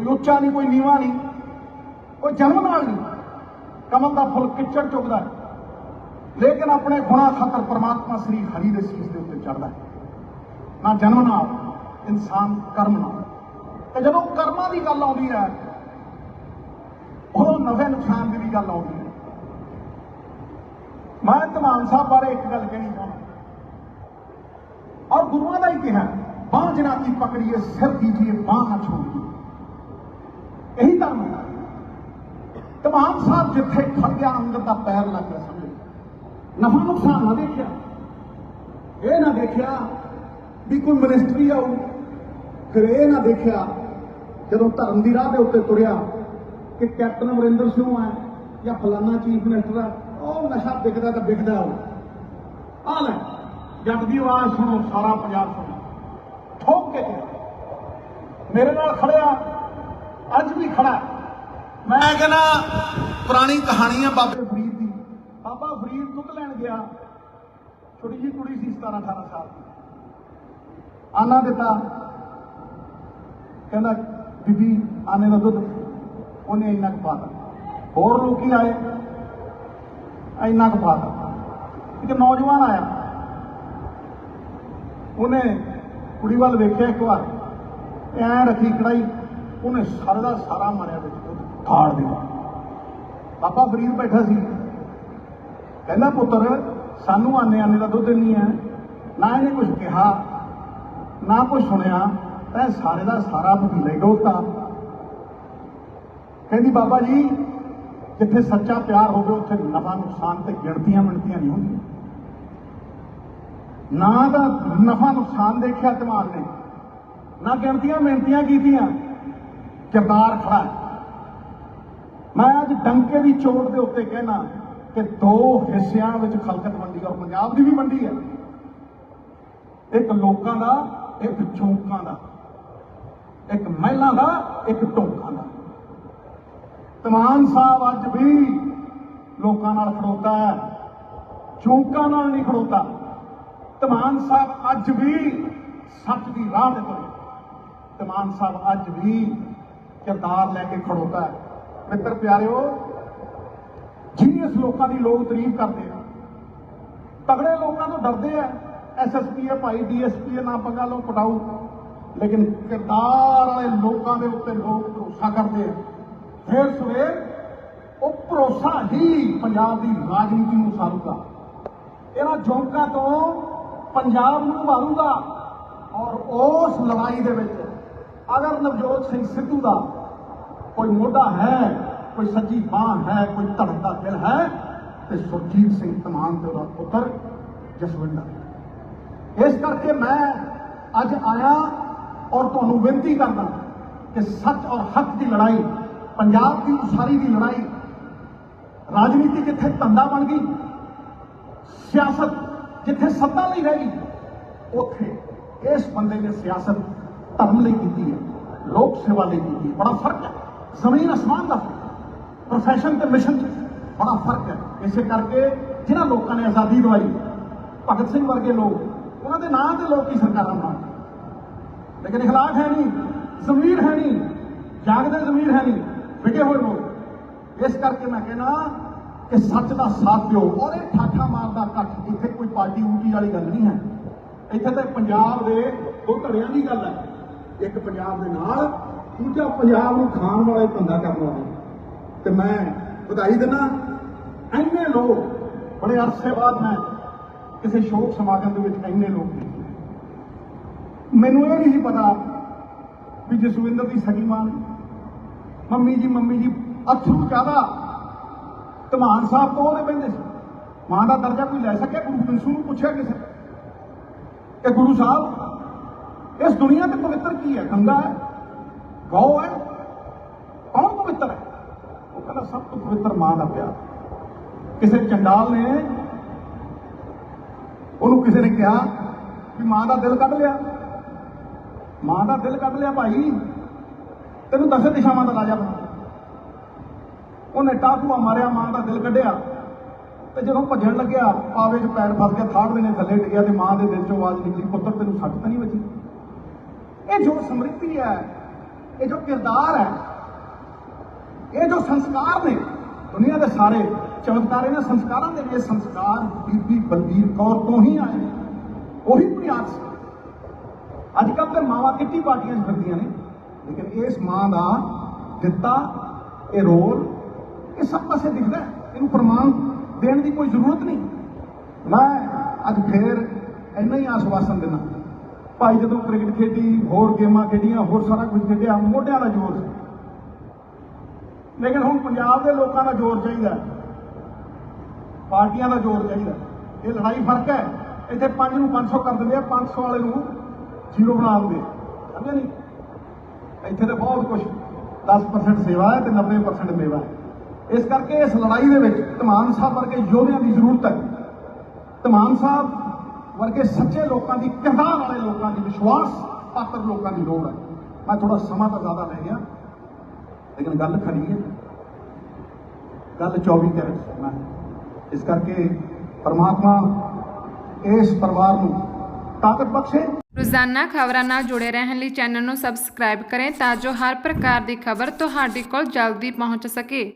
ਕੋਈ ਉੱਚਾ ਨਹੀਂ, ਕੋਈ ਨੀਵਾ ਨਹੀਂ, ਕੋਈ ਜਨਮ ਨਾਲ ਨਹੀਂ। ਕਮਲ ਦਾ ਫੁੱਲ ਕਿੱਚੜ ਚੁਗਦਾ ਹੈ। ਲੇਕਿਨ ਆਪਣੇ ਗੁਣਾ ਖਾਤਰ ਪਰਮਾਤਮਾ ਸ੍ਰੀ ਹਰੀ ਦੇ ਸੀਸ ਦੇ ਉੱਤੇ ਚੜਦਾ ਹੈ। ਨਾ ਜਨਮ ਨਾਲ, ਇਨਸਾਨ ਕਰਮ ਨਾਲ। ਤੇ ਜਦੋਂ ਕਰਮਾਂ ਦੀ ਗੱਲ ਆਉਂਦੀ ਹੈ, ਉਦੋਂ ਨਵੇਂ ਨੁਕਸਾਨ ਦੀ ਵੀ ਗੱਲ ਆਉਂਦੀ ਹੈ। ਮੈਂ ਧਮਾਨ ਸਾਹਿਬ ਬਾਰੇ ਇੱਕ ਗੱਲ ਕਹਿਣੀ ਚਾਹੁੰਦਾ ਔਰ ਗੁਰੂਆਂ ਦਾ ਹੀ ਕਿਹਾ ਬਾਂਹ ਜਨਾਤੀ ਪਕੜੀਏ ਸਿਰ ਦੀਜੀਏ ਬਾਂਹ ਨਾ ਛੋੜੀਏ ਇਹੀ ਧਰਮ ਹੈ। ਤਮਾਮ ਸਾਹਿਬ ਜਿੱਥੇ ਖੜ ਗਿਆ ਅੰਦਰ ਦਾ ਪੈਰ ਲੱਗ ਗਿਆ ਸਮਝੋ। ਨਫਾ ਨੁਕਸਾਨ ਨਾ ਦੇਖਿਆ। ਇਹ ਨਾ ਦੇਖਿਆ ਵੀ ਕੋਈ ਮਿਨਿਸਟਰੀ ਆਊ। ਫਿਰ ਇਹ ਨਾ ਦੇਖਿਆ ਜਦੋਂ ਧਰਮ ਦੀ ਰਾਹ ਦੇ ਉੱਤੇ ਤੁਰਿਆ ਕਿ ਕੈਪਟਨ ਅਮਰਿੰਦਰ ਸਿੰਘ ਹੈ ਜਾਂ ਫਲਾਨਾ ਚੀਫ ਮਿਨਿਸਟਰ ਹੈ, ਉਹ ਨਸ਼ਾ ਵਿਕਦਾ ਤਾਂ ਵਿਕਦਾ ਉਹ ਆ ਲੈ, ਜੱਟ ਦੀ ਆਵਾਜ਼ ਸੁਣੋ, ਸਾਰਾ ਪੰਜਾਬ ਸੁਣੋ। ਠੋਕ ਕੇ ਮੇਰੇ ਨਾਲ ਖੜਿਆ ਅੱਜ ਵੀ ਖੜਾ ਮੈਂ ਕਹਿੰਦਾ, ਪੁਰਾਣੀ ਕਹਾਣੀ ਆ ਬਾਬੇ ਫਰੀਦ ਦੀ। ਬਾਬਾ ਫਰੀਦ ਦੁੱਧ ਲੈਣ ਗਿਆ। ਛੋਟੀ ਜਿਹੀ ਕੁੜੀ ਸੀ 17 18 ਸਾਲ ਦੀ। ਆਨਾ ਦਿੱਤਾ। ਕਹਿੰਦਾ, ਬੀਬੀ, ਆਨੇ ਦਾ ਦੁੱਧ। ਉਹਨੇ ਇੰਨਾ ਕੁ ਪਾਤਾ ਹੋਰ ਲੋਕੀ ਆਏ। ਇੰਨਾ ਕੁ ਪਾਤਾ ਇੱਕ ਨੌਜਵਾਨ ਆਇਆ। ਉਹਨੇ ਕੁੜੀ ਵੱਲ ਵੇਖਿਆ ਇੱਕ ਵਾਰ। ਐ ਰੱਖੀ ਕੜਾਈ ਉਹਨੇ ਸਾਰੇ ਦਾ ਸਾਰਾ ਮਾਰਿਆ ਵਿੱਚ ਦੁੱਧ ਫਾੜ ਦਿੱਤਾ ਬਾਬਾ ਫਰੀਦ ਬੈਠਾ ਸੀ। ਕਹਿੰਦਾ, ਪੁੱਤਰ, ਸਾਨੂੰ ਆਨੇ ਆਨੇ ਦਾ ਦੁੱਧ ਨਹੀਂ ਹੈ। ਨਾ ਇਹਨੇ ਕੁਝ ਕਿਹਾ, ਨਾ ਕੁਝ ਸੁਣਿਆ, ਤੈਂ ਸਾਰੇ ਦਾ ਸਾਰਾ ਵਕੀਲੇ ਡੋਲਤਾ। ਕਹਿੰਦੀ, ਬਾਬਾ ਜੀ, ਜਿੱਥੇ ਸੱਚਾ ਪਿਆਰ ਹੋਵੇ, ਉੱਥੇ ਨਫਾ, ਨੁਕਸਾਨ ਤੇ ਗਿਣਤੀਆਂ ਮਿਣਤੀਆਂ ਨਹੀਂ ਹੁੰਦੀਆਂ। ਨਾ ਤਾਂ ਨਫਾ, ਨੁਕਸਾਨ ਦੇਖਿਆ ਦਿਮਾਗ ਨੇ, ਨਾ ਗਿਣਤੀਆਂ ਮਿਣਤੀਆਂ ਕੀਤੀਆਂ। ਕਿਰਦਾਰ ਖੜਾ ਮੈਂ ਅੱਜ ਡੰਕੇ ਦੀ ਚੋਟ ਦੇ ਉੱਤੇ ਕਹਿਣਾ ਕਿ ਦੋ ਹਿੱਸਿਆਂ ਵਿੱਚ ਖਲਕਤ ਮੰਡੀ ਔਰ ਪੰਜਾਬ ਦੀ ਵੀ ਮੰਡੀ ਹੈ। ਇੱਕ ਲੋਕਾਂ ਦਾ, ਇੱਕ ਚੌਕਾਂ ਦਾ। ਇੱਕ ਮਹਿਲਾਂ ਦਾ, ਇੱਕ ਟੋਕਾਂ ਦਾ। ਤਮਾਨ ਸਾਹਿਬ ਅੱਜ ਵੀ ਲੋਕਾਂ ਨਾਲ ਖੜੋਤਾ ਹੈ। ਚੌਕਾਂ ਨਾਲ ਨਹੀਂ ਖੜੋਤਾ। ਤਮਾਨ ਸਾਹਿਬ ਅੱਜ ਵੀ ਸੱਚ ਦੀ ਰਾਹ ਤੇ ਤੁਰੇ। ਤਮਾਨ ਸਾਹਿਬ ਅੱਜ ਵੀ ਕਿਰਦਾਰ ਲੈ ਕੇ ਖੜੋਤਾ ਹੈ। ਮਿੱਤਰ ਪਿਆਰਿਓ ਜੀਨੀਅਸ ਲੋਕਾਂ ਦੀ ਲੋਕ ਤਾਰੀਫ ਕਰਦੇ ਆ। ਤਗੜੇ ਲੋਕਾਂ ਤੋਂ ਡਰਦੇ ਆ। ਐਸਐਸਪੀ ਹੈ ਭਾਈ ਡੀਐਸਪੀ ਹੈ, ਨਾ ਪੰਗਾ ਲਓ ਪਟਾਊ। ਲੇਕਿਨ ਕਿਰਦਾਰ ਵਾਲੇ ਲੋਕਾਂ ਦੇ ਉੱਤੇ ਲੋਕ ਭਰੋਸਾ ਕਰਦੇ ਆ। ਫਿਰ ਸਵੇਰ ਉਹ ਭਰੋਸਾ ਹੀ ਪੰਜਾਬ ਦੀ ਰਾਜਨੀਤੀ ਨੂੰ ਸਾਰੂਗਾ ਇਹਨਾਂ ਜੋਂਕਾਂ ਤੋਂ ਪੰਜਾਬ ਨੂੰ ਮਾਰੂਗਾ ਔਰ ਉਸ ਲੜਾਈ ਦੇ ਵਿੱਚ ਅਗਰ ਨਵਜੋਤ ਸਿੰਘ ਸਿੱਧੂ ਦਾ ਕੋਈ ਮੋਢਾ ਹੈ, ਕੋਈ ਸੱਚੀ ਬਾਹ ਹੈ, ਕੋਈ ਧੜਕਦਾ ਦਿਲ ਹੈ, ਤੇ ਸੁਰਜੀਤ ਸਿੰਘ ਤਮਾਨ ਤੇ ਉਹਦਾ ਪੁੱਤਰ ਜਸਵਿੰਦਰ। ਇਸ ਕਰਕੇ ਮੈਂ ਅੱਜ ਆਇਆ ਔਰ ਤੁਹਾਨੂੰ ਬੇਨਤੀ ਕਰਦਾ ਕਿ ਸੱਚ ਔਰ ਹੱਕ ਦੀ ਲੜਾਈ, ਪੰਜਾਬ ਦੀ ਉਸਾਰੀ ਦੀ ਲੜਾਈ, ਰਾਜਨੀਤੀ ਜਿੱਥੇ ਧੰਦਾ ਬਣ ਗਈ, ਸਿਆਸਤ ਜਿੱਥੇ ਸੱਤਾ ਲਈ ਰਹਿ ਗਈ, ਉੱਥੇ ਇਸ ਬੰਦੇ ਨੇ ਸਿਆਸਤ ਧਰਮ ਲਈ ਕੀਤੀ ਹੈ, ਲੋਕ ਸੇਵਾ ਲਈ ਕੀਤੀ ਹੈ, ਬੜਾ ਫ਼ਰਕ ਹੈ। ਜ਼ਮੀਨ ਅਸਮਾਨ ਦਾ ਫ਼ਰਕ ਪ੍ਰੋਫੈਸ਼ਨ ਤੇ ਮਿਸ਼ਨ 'ਚ ਬੜਾ ਫ਼ਰਕ ਹੈ। ਇਸੇ ਕਰਕੇ ਜਿਨ੍ਹਾਂ ਲੋਕਾਂ ਨੇ ਆਜ਼ਾਦੀ ਦਵਾਈ, ਭਗਤ ਸਿੰਘ ਵਰਗੇ ਲੋਕ, ਉਹਨਾਂ ਦੇ ਨਾਂ ਤੇ ਲੋਕ ਹੀ ਸਰਕਾਰਾਂ ਬਣਾ ਲੇਕਿਨ ਇਖਲਾਕ ਹੈ ਨਹੀਂ ਜ਼ਮੀਰ ਹੈ ਨਹੀਂ, ਜਾਗਦੇ ਜ਼ਮੀਰ ਹੈ ਨਹੀਂ ਵਿਗੇ ਹੋਏ ਲੋਕ। ਇਸ ਕਰਕੇ ਮੈਂ ਕਹਿੰਦਾ ਕਿ ਸੱਚ ਦਾ ਸਾਥ ਦਿਓ। ਔਰ ਇਹ ਠਾਠਾ ਮਾਰਦਾ ਕੱਟ ਇੱਥੇ ਕੋਈ ਪਾਰਟੀ ਊਟੀ ਵਾਲੀ ਗੱਲ ਨਹੀਂ ਹੈ। ਇੱਥੇ ਤਾਂ ਪੰਜਾਬ ਦੇ ਦੋ ਧੜਿਆਂ ਦੀ ਗੱਲ ਹੈ। ਇੱਕ ਪੰਜਾਬ ਦੇ ਨਾਲ, ਦੂਜਾ ਪੰਜਾਬ ਨੂੰ ਖਾਣ ਵਾਲੇ ਧੰਦਾ ਕਰਨ ਵਾਲਾ। ਤੇ ਮੈਂ ਵਧਾਈ ਦਿੰਦਾ, ਇੰਨੇ ਲੋਕ, ਬੜੇ ਅਰਸੇ ਬਾਅਦ ਮੈਂ ਕਿਸੇ ਸ਼ੋਕ ਸਮਾਗਮ ਦੇ ਵਿੱਚ ਇੰਨੇ ਲੋਕ ਦੇਖੇ ਮੈਨੂੰ ਇਹ ਨਹੀਂ ਸੀ ਪਤਾ ਵੀ ਜਸਵਿੰਦਰ ਦੀ ਸਗੀ ਮਾਂ ਮੰਮੀ ਜੀ ਮੰਮੀ ਜੀ, ਅਥਰੂ ਜ਼ਿਆਦਾ। ਧਮਾਨ ਸਾਹਿਬ ਤੋਂ ਉਹਦੇ ਪੈਂਦੇ ਸੀ। ਮਾਂ ਦਾ ਦਰਜਾ ਕੋਈ ਲੈ ਸਕਿਆ? ਗੁਰੂ ਗੋਬਿੰਦ ਸਿੰਘ ਨੂੰ ਪੁੱਛਿਆ ਕਿਸੇ ਨੇ? ਕਿ ਗੁਰੂ ਸਾਹਿਬ ਇਸ ਦੁਨੀਆ ਤੇ ਪਵਿੱਤਰ ਕੀ ਹੈ? ਗੰਗਾ ਹੈ? ਗਊ ਹੈ? ਕੌਣ ਪਵਿੱਤਰ ਹੈ? ਉਹ ਕਹਿੰਦਾ, ਸਭ ਤੋਂ ਪਵਿੱਤਰ ਮਾਂ ਦਾ ਪਿਆਰ। ਕਿਸੇ ਚੰਡਾਲ ਨੇ ਉਹਨੂੰ ਕਿਸੇ ਨੇ ਕਿਹਾ ਵੀ ਮਾਂ ਦਾ ਦਿਲ ਕੱਢ ਲਿਆ। ਮਾਂ ਦਾ ਦਿਲ ਕੱਢ ਲਿਆ ਭਾਈ। ਤੈਨੂੰ ਦਸੇ ਦਿਸ਼ਾਵਾਂ ਦਾ ਰਾਜਾ ਬਣਾ। ਉਹਨੇ ਟਾਕੂਆ ਮਾਰਿਆ, ਮਾਂ ਦਾ ਦਿਲ ਕੱਢਿਆ। ਤੇ ਜਦੋਂ ਭੱਜਣ ਲੱਗਿਆ, ਪਾਵੇ 'ਚ ਪੈਰ ਫਸ ਗਿਆ, ਥਾੜ ਦੇ ਨੇ ਥੱਲੇ ਡਿੱਗਿਆ ਤੇ ਮਾਂ ਦੇ ਦਿਲ 'ਚੋਂ ਆਵਾਜ਼ ਨਿਕਲੀ, ਪੁੱਤਰ, ਤੈਨੂੰ ਸੱਟ ਤਾਂ ਨਹੀਂ ਵੱਜੀ? ਇਹ ਜੋ ਸਮ੍ਰਿਤੀ ਹੈ, ਇਹ ਜੋ ਕਿਰਦਾਰ ਹੈ, ਇਹ ਜੋ ਸੰਸਕਾਰ ਨੇ ਦੁਨੀਆ ਦੇ ਸਾਰੇ ਚਮਤਕਾਰ ਇਹਨਾਂ ਸੰਸਕਾਰਾਂ ਦੇ ਇਹ ਸੰਸਕਾਰ ਬੀਬੀ ਬਲਬੀਰ ਕੌਰ ਤੋਂ ਹੀ ਆਏ ਨੇ। ਉਹੀ ਬੁਨਿਆਦ ਸੀ ਅੱਜ ਕੱਲ੍ਹ ਤੇ ਮਾਵਾਂ ਕਿੱਟੀ ਪਾਰਟੀਆਂ 'ਚ ਫਿਰਦੀਆਂ ਨੇ। ਲੇਕਿਨ ਇਸ ਮਾਂ ਦਾ ਦਿੱਤਾ ਇਹ ਰੋਲ, ਇਹ ਸਭ ਪਾਸੇ ਦਿਖਦਾ ਇਹਨੂੰ ਪ੍ਰਮਾਣ ਦੇਣ ਦੀ ਕੋਈ ਜ਼ਰੂਰਤ ਨਹੀਂ। ਮੈਂ ਅੱਜ ਫੇਰ ਇੰਨਾ ਹੀ ਆਸ਼ਵਾਸਨ ਦਿੰਦਾ। ਭਾਈ ਜਦੋਂ ਕ੍ਰਿਕਟ ਖੇਡੀ, ਹੋਰ ਗੇਮਾਂ ਖੇਡੀਆਂ, ਹੋਰ ਸਾਰਾ ਕੁਝ ਖੇਡਿਆ, ਮੋਢਿਆਂ ਦਾ ਜ਼ੋਰ ਸੀ। ਲੇਕਿਨ ਹੁਣ ਪੰਜਾਬ ਦੇ ਲੋਕਾਂ ਦਾ ਜ਼ੋਰ ਚਾਹੀਦਾ ਪਾਰਟੀਆਂ ਦਾ ਜ਼ੋਰ ਚਾਹੀਦਾ ਇਹ ਲੜਾਈ ਫ਼ਰਕ ਹੈ। ਇੱਥੇ 5 ਨੂੰ 500 ਕਰ ਦਿੰਦੇ ਆ 500 ਵਾਲੇ ਨੂੰ ਜ਼ੀਰੋ ਬਣਾ ਦਿੰਦੇ ਆ। ਸਮਝਿਆ ਨਹੀਂ? ਇੱਥੇ ਤਾਂ ਬਹੁਤ ਕੁਝ 10% ਸੇਵਾ ਹੈ ਤੇ 90% ਮੇਵਾ ਹੈ। ਇਸ ਕਰਕੇ ਇਸ ਲੜਾਈ ਦੇ ਵਿੱਚ ਧਮਾਨ ਸਾਹਿਬ ਵਰਗੇ ਯੋਧਿਆਂ ਦੀ ਜ਼ਰੂਰਤ ਹੈ। ਧਮਾਨ ਸਾਹਿਬ ਵਰਗੇ ਸੱਚੇ ਲੋਕਾਂ ਦੀ, ਕਿਰਦਾਰ ਵਾਲੇ ਲੋਕਾਂ ਦੀ ਵਿਸ਼ਵਾਸ ਪਾਤਰ ਲੋਕਾਂ ਦੀ ਲੋੜ ਹੈ। ਮੈਂ ਥੋੜਾ ਸਮਾਂ ਤਾਂ ਜ਼ਿਆਦਾ ਲੈ ਗਿਆ। ਲੇਕਿਨ ਗੱਲ ਖਰੀ ਹੈ। ਗੱਲ 24 ਕੈਰਟ ਸੋਨਾ ਇਸ ਕਰਕੇ ਪਰਮਾਤਮਾ ਇਸ ਪਰਿਵਾਰ ਨੂੰ ਤਾਕਤ ਬਖਸ਼ੇ। ਰੋਜ਼ਾਨਾ ਖਬਰਾਂ ਨਾਲ ਜੁੜੇ ਰਹਿਣ ਲਈ ਚੈਨਲ ਨੂੰ ਸਬਸਕ੍ਰਾਈਬ ਕਰੇ ਤਾਂ ਜੋ ਹਰ ਪ੍ਰਕਾਰ ਦੀ ਖਬਰ ਤੁਹਾਡੇ ਕੋਲ ਜਲਦੀ ਪਹੁੰਚ ਸਕੇ।